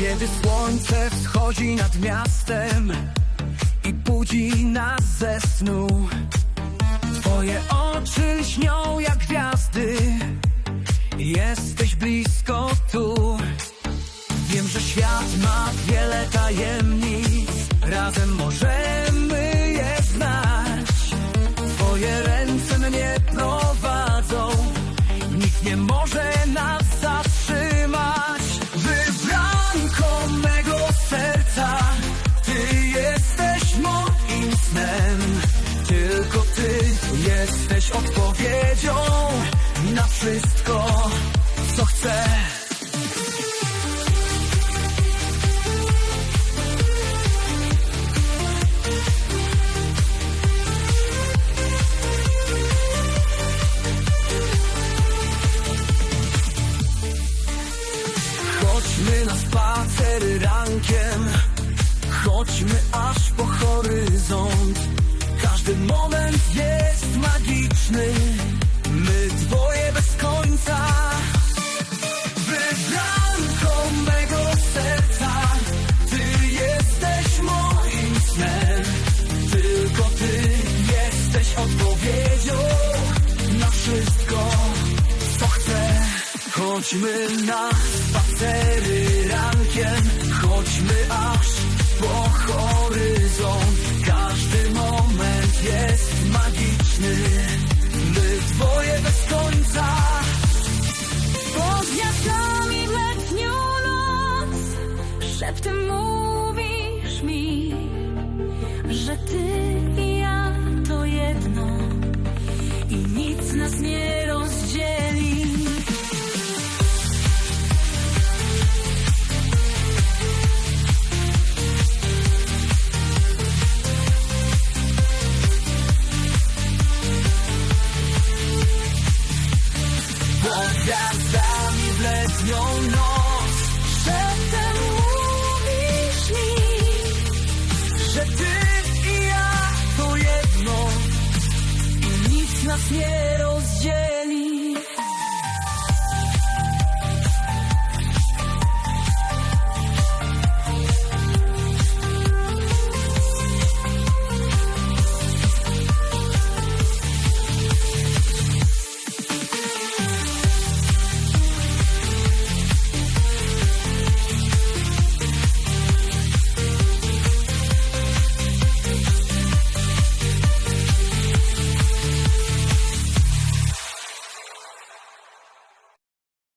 Kiedy słońce wschodzi nad miastem i budzi nas ze snu. Twoje oczy lśnią jak gwiazdy, jesteś blisko tu. Wiem, że świat ma wiele tajemnic, razem możemy je znać. Twoje ręce mnie prowadzą, nikt nie może odpowiedzią na wszystko, co chcę. Chodźmy na spacer rankiem Chodźmy aż po horyzont Każdy moment jest magiczny. My dwoje bez końca. Wybranko mego serca. Ty jesteś moim snem. Tylko ty jesteś odpowiedzią Na wszystko co chcę. Chodźmy na spacery rankiem. Chodźmy aż po horyzont Szeptem mówisz mi Że ty i ja to jedno I nic nas nie rozdzieli. Pod gwiazdami w letnią noc ty